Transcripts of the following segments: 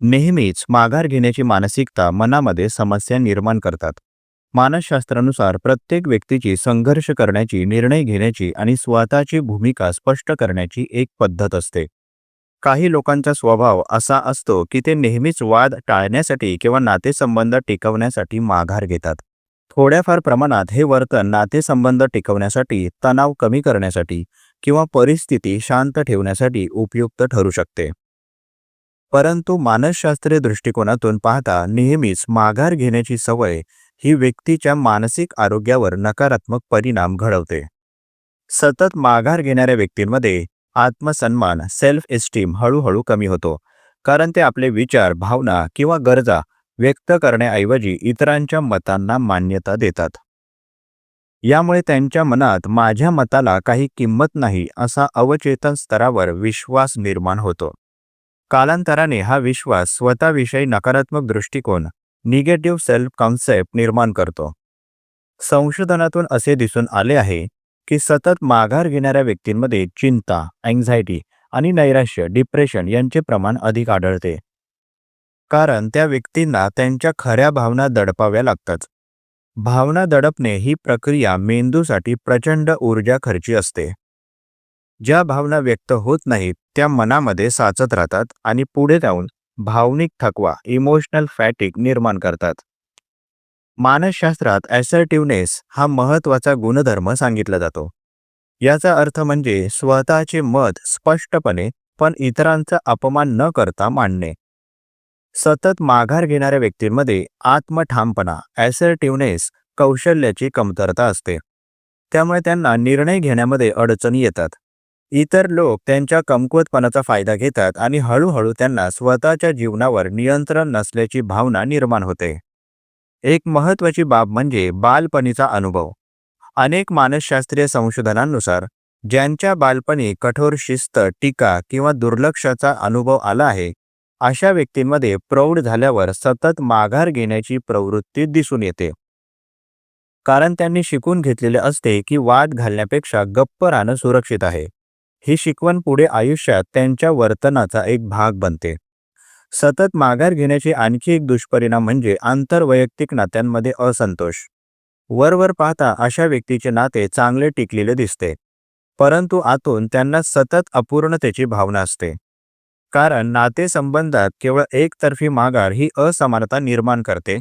नेहमीच माघार घेण्याची मानसिकता मनामध्ये समस्या निर्माण करतात. मानसशास्त्रानुसार प्रत्येक व्यक्तीची संघर्ष करण्याची निर्णय घेण्याची आणि स्वतःची भूमिका स्पष्ट करण्याची एक पद्धत असते. काही लोकांचा स्वभाव असा असतो की ते नेहमीच वाद टाळण्यासाठी किंवा नातेसंबंध टिकवण्यासाठी माघार घेतात. थोड्याफार प्रमाणात हे वर्तन नातेसंबंध टिकवण्यासाठी तणाव कमी करण्यासाठी किंवा परिस्थिती शांत ठेवण्यासाठी उपयुक्त ठरू शकते. परंतु मानसशास्त्रीय दृष्टिकोनातून पाहता नेहमीच माघार घेण्याची सवय ही व्यक्तीच्या मानसिक आरोग्यावर नकारात्मक परिणाम घडवते. सतत माघार घेणाऱ्या व्यक्तींमध्ये आत्मसन्मान सेल्फ एस्टीम हळूहळू कमी होतो कारण ते आपले विचार भावना किंवा गरजा व्यक्त करण्याऐवजी इतरांच्या मतांना मान्यता देतात. यामुळे त्यांच्या मनात माझ्या मताला काही किंमत नाही असा अवचेतन स्तरावर विश्वास निर्माण होतो. कालांतराने हा विश्वास स्वतःविषयी नकारात्मक दृष्टिकोन निगेटिव्ह सेल्फ कॉन्सेप्ट निर्माण करतो. संशोधनातून असे दिसून आले आहे की सतत माघार घेणाऱ्या व्यक्तींमध्ये चिंता अँझायटी आणि नैराश्य डिप्रेशन यांचे प्रमाण अधिक आढळते. कारण त्या व्यक्तींना त्यांच्या खऱ्या भावना दडपाव्या लागतात. भावना दडपणे ही प्रक्रिया मेंदूसाठी प्रचंड ऊर्जा खर्ची असते. ज्या भावना व्यक्त होत नाहीत त्या मनामध्ये साचत राहतात आणि पुढे जाऊन भावनिक थकवा इमोशनल फॅटिक निर्माण करतात. मानसशास्त्रात ॲसर्टिव्हनेस हा महत्त्वाचा गुणधर्म सांगितला जातो. याचा अर्थ म्हणजे स्वतःचे मत स्पष्टपणे पण इतरांचा अपमान न करता मांडणे. सतत माघार घेणाऱ्या व्यक्तींमध्ये आत्मठामपणा ॲसर्टिव्हनेस कौशल्याची कमतरता असते. त्यामुळे त्यांना निर्णय घेण्यामध्ये अडचणी येतात. इतर लोक त्यांच्या कमकुवतपणाचा फायदा घेतात आणि हळूहळू त्यांना स्वतःच्या जीवनावर नियंत्रण नसल्याची भावना निर्माण होते. एक महत्त्वाची बाब म्हणजे बालपणीचा अनुभव. अनेक मानसशास्त्रीय संशोधनांनुसार ज्यांच्या बालपणी कठोर शिस्त टीका किंवा दुर्लक्षाचा अनुभव आला आहे अशा व्यक्तींमध्ये प्रौढ झाल्यावर सतत माघार घेण्याची प्रवृत्ती दिसून येते. कारण त्यांनी शिकून घेतलेले असते की वाद घालण्यापेक्षा गप्प राहणं सुरक्षित आहे. ही शिकवण पुढे आयुष्यात त्यांच्या वर्तनाचा एक भाग बनते. सतत माघार घेण्याचे आणखी एक दुष्परिणाम म्हणजे आंतरवैयक्तिक नात्यांमध्ये असंतोष. वरवर पाहता अशा व्यक्तीचे नाते चांगले टिकलेले दिसते. परंतु आतून त्यांना सतत अपूर्णतेची भावना असते. कारण नातेसंबंधात केवळ एकतर्फी माघार ही असमानता निर्माण करते.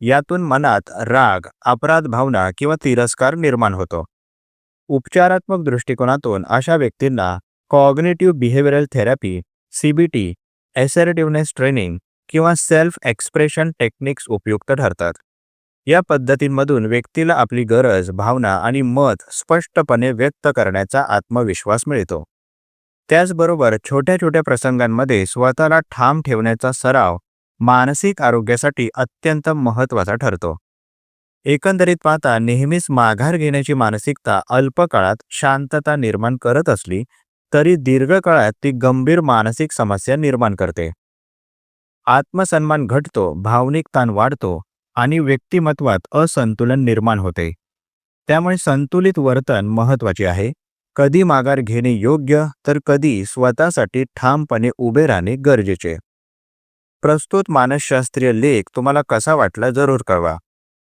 यातून मनात राग अपराध भावना किंवा तिरस्कार निर्माण होतो. उपचारात्मक दृष्टिकोनातून अशा व्यक्तींना cognitive behavioural therapy CBT assertiveness training किंवा सेल्फ एक्सप्रेशन टेक्निक्स उपयुक्त ठरतात. या पद्धतींमधून व्यक्तीला आपली गरज भावना आणि मत स्पष्टपणे व्यक्त करण्याचा आत्मविश्वास मिळतो. त्याचबरोबर छोट्या छोट्या प्रसंगांमध्ये स्वतःला ठाम ठेवण्याचा सराव मानसिक आरोग्यासाठी अत्यंत महत्त्वाचा ठरतो. एकंदरीत पाहता नेहमीच माघार घेण्याची मानसिकता अल्पकाळात शांतता निर्माण करत असली तरी दीर्घकाळात ती गंभीर मानसिक समस्या निर्माण करते. आत्मसन्मान घटतो भावनिक ताण वाढतो आणि व्यक्तिमत्वात असंतुलन निर्माण होते. त्यामुळे संतुलित वर्तन महत्त्वाचे आहे. कधी माघार घेणे योग्य तर कधी स्वतःसाठी ठामपणे उभे राहणे गरजेचे. प्रस्तुत मानसशास्त्रीय लेख तुम्हाला कसा वाटला जरूर कळवा.